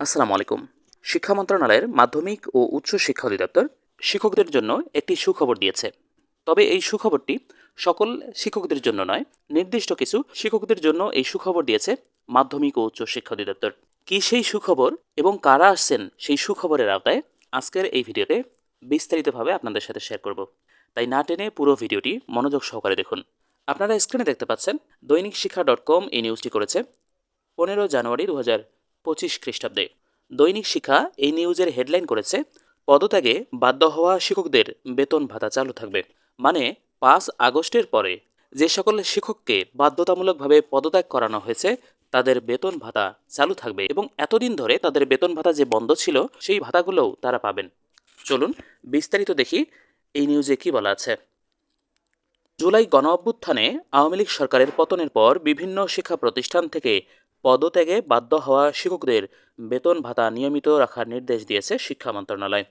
আসসালামু আলাইকুম। শিক্ষা মন্ত্রণালয়ের মাধ্যমিক ও উচ্চ শিক্ষা অধিদপ্তর শিক্ষকদের জন্য একটি সুখবর দিয়েছে। তবে এই সুখবরটি সকল শিক্ষকদের জন্য নয়, নির্দিষ্ট কিছু শিক্ষকদের জন্য এই সুখবর দিয়েছে মাধ্যমিক ও উচ্চ শিক্ষা অধিদপ্তর। কি সেই সুখবর এবং কারা আসছেন সেই সুখবরের আওতায় আজকের এই ভিডিওতে বিস্তারিতভাবে আপনাদের সাথে শেয়ার করব। তাই না টেনে পুরো ভিডিওটি মনোযোগ সহকারে দেখুন। আপনারা স্ক্রিনে দেখতে পাচ্ছেন দৈনিক শিক্ষা ডট কম এই নিউজটি করেছে। পনেরো জানুয়ারি দু হাজার পঁচিশ খ্রিস্টাব্দে। দৈনিক শিক্ষা এই নিউজের হেডলাইন করেছে, পদত্যাগে বাধ্য হওয়া শিক্ষকদের বেতন ভাতা চালু থাকবে। মানে পাঁচ আগস্টের পরে যে সকল শিক্ষককে বাধ্যতামূলকভাবে পদত্যাগ করানো হয়েছে, তাদের বেতন ভাতা চালু থাকবে এবং এতদিন ধরে তাদের বেতন ভাতা যে বন্ধ ছিল, সেই ভাতাগুলোও তারা পাবেন। চলুন বিস্তারিত দেখি এই নিউজে কি বলা আছে। জুলাই গণ অভ্যুত্থানে আওয়ামী লীগ সরকারের পতনের পর বিভিন্ন শিক্ষা প্রতিষ্ঠান থেকে পদত্যাগে বাধ্য হওয়া শিক্ষকদের বেতন ভাতা নিয়মিত রাখার নির্দেশ দিয়েছে শিক্ষা মন্ত্রণালয়।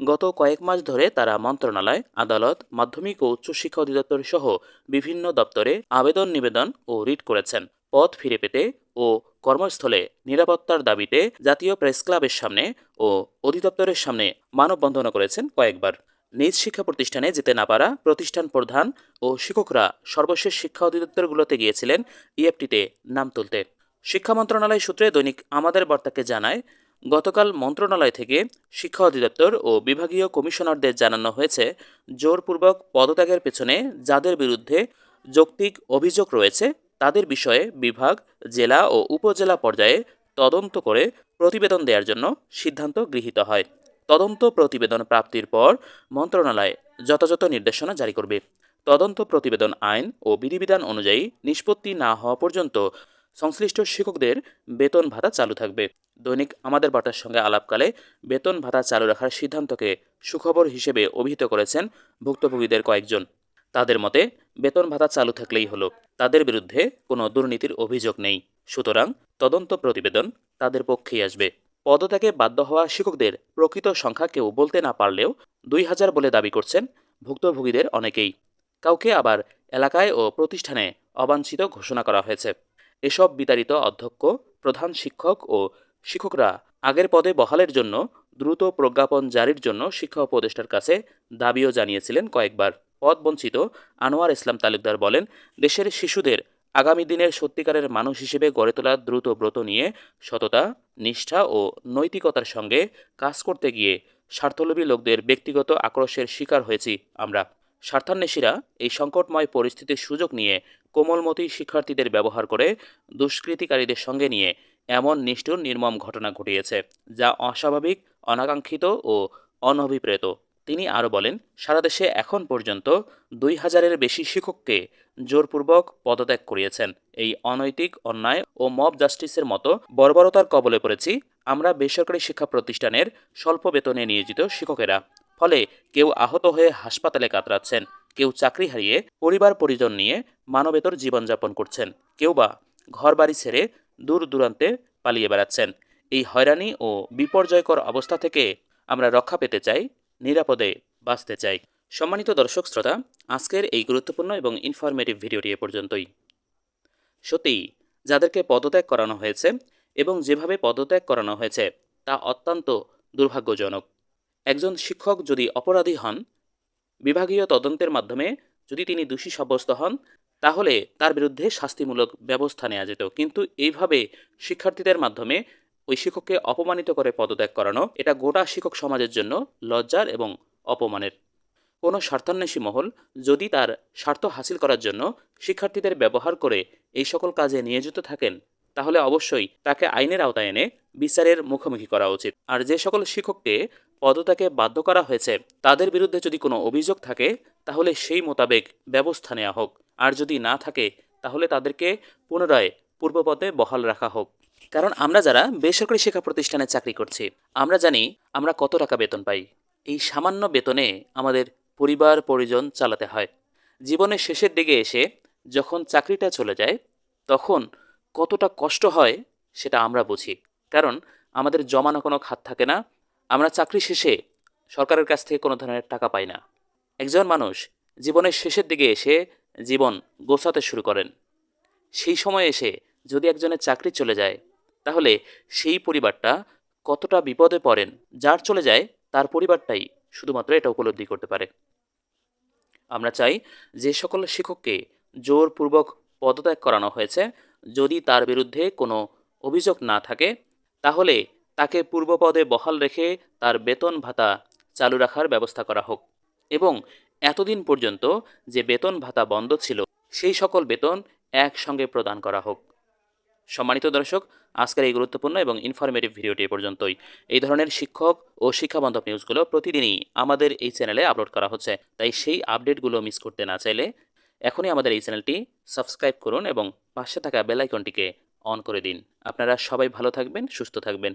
গত কয়েক মাস ধরে তারা মন্ত্রণালয়, আদালত, মাধ্যমিক ও উচ্চশিক্ষা অধিদপ্তর সহ বিভিন্ন দপ্তরে আবেদন, নিবেদন ও রিট করেছেন। পথ ফিরে পেতে ও কর্মস্থলে নিরাপত্তার দাবিতে জাতীয় প্রেস ক্লাবের সামনে ও অধিদপ্তরের সামনে মানববন্ধনও করেছেন কয়েকবার। নিজ শিক্ষা প্রতিষ্ঠানে যেতে না পারা প্রতিষ্ঠান প্রধান ও শিক্ষকরা সর্বশেষ শিক্ষা অধিদপ্তরগুলোতে গিয়েছিলেন ইএফটিতে নাম তুলতে। শিক্ষা মন্ত্রণালয় সূত্রে দৈনিক আমাদের বার্তাকে জানায়, গতকাল মন্ত্রণালয় থেকে শিক্ষা অধিদপ্তর ও বিভাগীয় কমিশনারদের জানানো হয়েছে, জোরপূর্বক পদত্যাগের পেছনে যাদের বিরুদ্ধে যৌক্তিক অভিযোগ রয়েছে, তাদের বিষয়ে বিভাগ, জেলা ও উপজেলা পর্যায়ে তদন্ত করে প্রতিবেদন দেওয়ার জন্য সিদ্ধান্ত গৃহীত হয়। তদন্ত প্রতিবেদন প্রাপ্তির পর মন্ত্রণালয় যথাযথ নির্দেশনা জারি করবে। তদন্ত প্রতিবেদন আইন ও বিধিবিধান অনুযায়ী নিষ্পত্তি না হওয়া পর্যন্ত সংশ্লিষ্ট শিক্ষকদের বেতন ভাতা চালু থাকবে। দৈনিক আমাদের বার্তার সঙ্গে আলাপকালে বেতন ভাতা চালু রাখার সিদ্ধান্তকে সুখবর হিসেবে অভিহিত করেছেন ভুক্তভোগীদের কয়েকজন। তাদের মতে, বেতন ভাতা চালু থাকলেই হলো। তাদের বিরুদ্ধে কোনো দুর্নীতির অভিযোগ নেই। সুতরাং তদন্ত প্রতিবেদন তাদের পক্ষেই আসবে। পদত্যাগে বাধ্য হওয়া শিক্ষকদের প্রকৃত সংখ্যা কেউ বলতে না পারলেও দুই হাজার বলে দাবি করছেন ভুক্তভোগীদের অনেকেই। কাউকে আবার এলাকায় ও প্রতিষ্ঠানে অবাঞ্ছিত ঘোষণা করা হয়েছে। এসব বিতাড়িত অধ্যক্ষ, প্রধান শিক্ষক ও শিক্ষকরা আগের পদে বহালের জন্য দ্রুত প্রজ্ঞাপন জারির জন্য শিক্ষা উপদেষ্টার কাছে দাবিও জানিয়েছিলেন কয়েকবার। পদ বঞ্চিত আনোয়ার ইসলাম তালুকদার বলেন, দেশের শিশুদের আগামী দিনের সত্যিকারের মানুষ হিসেবে গড়ে তোলার দ্রুত ব্রত নিয়ে সততা, নিষ্ঠা ও নৈতিকতার সঙ্গে কাজ করতে গিয়ে স্বার্থলোভী লোকদের ব্যক্তিগত আক্রোশের শিকার হয়েছি আমরা। স্বার্থান্বেষীরা এই সংকটময় পরিস্থিতির সুযোগ নিয়ে কোমলমতি শিক্ষার্থীদের ব্যবহার করে দুষ্কৃতিকারীদের সঙ্গে নিয়ে এমন নিষ্ঠুর নির্মম ঘটনা ঘটিয়েছে, যা অস্বাভাবিক, অনাকাঙ্ক্ষিত ও অনভিপ্রেত। তিনি আরও বলেন, সারা দেশে এখন পর্যন্ত দুই হাজারের বেশি শিক্ষককে জোরপূর্বক পদত্যাগ করিয়েছেন। এই অনৈতিক অন্যায় ও মব জাস্টিসের মতো বর্বরতার কবলে পড়েছি, আমরা বেসরকারি শিক্ষা প্রতিষ্ঠানের স্বল্প বেতনে নিয়োজিত শিক্ষকেরা। ফলে কেউ আহত হয়ে হাসপাতালে কাতরাচ্ছেন, কেউ চাকরি হারিয়ে পরিবার পরিজন নিয়ে মানবেতর জীবনযাপন করছেন, কেউ বা ঘরবাড়ি ছেড়ে দূর দূরান্তে পালিয়ে বেড়াচ্ছেন। এই হয়রানি ও বিপর্যয়কর অবস্থা থেকে আমরা রক্ষা পেতে চাই, নিরাপদে বাঁচতে চাই। সম্মানিত দর্শক শ্রোতা, আজকের এই গুরুত্বপূর্ণ এবং ইনফরমেটিভ ভিডিওটি এ পর্যন্তই। সত্যিই যাদেরকে পদত্যাগ করানো হয়েছে এবং যেভাবে পদত্যাগ করানো হয়েছে, তা অত্যন্ত দুর্ভাগ্যজনক। একজন শিক্ষক যদি অপরাধী হন, বিভাগীয় তদন্তের মাধ্যমে যদি তিনি দোষী সাব্যস্ত হন, তাহলে তার বিরুদ্ধে শাস্তিমূলক ব্যবস্থা নেওয়া যেত। কিন্তু এইভাবে শিক্ষার্থীদের মাধ্যমে ওই শিক্ষককে অপমানিত করে পদত্যাগ করানো, এটা গোটা শিক্ষক সমাজের জন্য লজ্জার এবং অপমানের। কোনো স্বার্থান্বেষী মহল যদি তার স্বার্থ হাসিল করার জন্য শিক্ষার্থীদের ব্যবহার করে এই সকল কাজে নিয়োজিত থাকেন, তাহলে অবশ্যই তাকে আইনের আওতায় এনে বিচারের মুখোমুখি করা উচিত। আর যে সকল শিক্ষককে পদত্যাগে বাধ্য করা হয়েছে। তাদের বিরুদ্ধে যদি কোনো অভিযোগ থাকে, তাহলে সেই মোতাবেক ব্যবস্থা নেওয়া হোক। আর যদি না থাকে, তাহলে তাদেরকে পুনরায় পূর্বপদে বহাল রাখা হোক। কারণ আমরা যারা বেসরকারি শিক্ষা প্রতিষ্ঠানে চাকরি করছি, আমরা জানি আমরা কত টাকা বেতন পাই। এই সামান্য বেতনে আমাদের পরিবার, পরিজন চালাতে হয়। জীবনের শেষের দিকে এসে যখন চাকরিটা চলে যায়, তখন কতটা কষ্ট হয়, সেটা আমরা বুঝি। কারণ আমাদের জমানো কোনো খাত থাকে না আমরা চাকরি শেষে সরকারের কাছ থেকে কোনো ধরনের টাকা পাই না। একজন মানুষ জীবনের শেষের দিকে এসে জীবন গোছাতে শুরু করেন। সেই সময় এসে যদি একজনের চাকরি চলে যায়, তাহলে সেই পরিবারটা কতটা বিপদে পড়েন, যার চলে যায়, তার পরিবারটাই শুধুমাত্র এটা উপলব্ধি করতে পারে। আমরা চাই যে সকল শিক্ষককে জোরপূর্বক পদত্যাগ করানো হয়েছে। যদি তার বিরুদ্ধে কোনো অভিযোগ না থাকে, তাহলে তাকে পূর্বপদে বহাল রেখে তার বেতন ভাতা চালু রাখার ব্যবস্থা করা হোক এবং এতদিন পর্যন্ত যে বেতন ভাতা বন্ধ ছিল, সেই সকল বেতন একসঙ্গে প্রদান করা হোক। সম্মানিত দর্শক, আজকের এই গুরুত্বপূর্ণ এবং ইনফরমেটিভ ভিডিওটি পর্যন্তই। এই ধরনের শিক্ষক ও শিক্ষাবান্ধব নিউজগুলো প্রতিদিনই আমাদের এই চ্যানেলে আপলোড করা হচ্ছে, তাই সেই আপডেটগুলো মিস করতে না চাইলে এখনই আমাদের এই চ্যানেলটি সাবস্ক্রাইব করুন এবং পাশে থাকা বেলাইকনটিকে অন করে দিন। আপনারা সবাই ভালো থাকবেন, সুস্থ থাকবেন।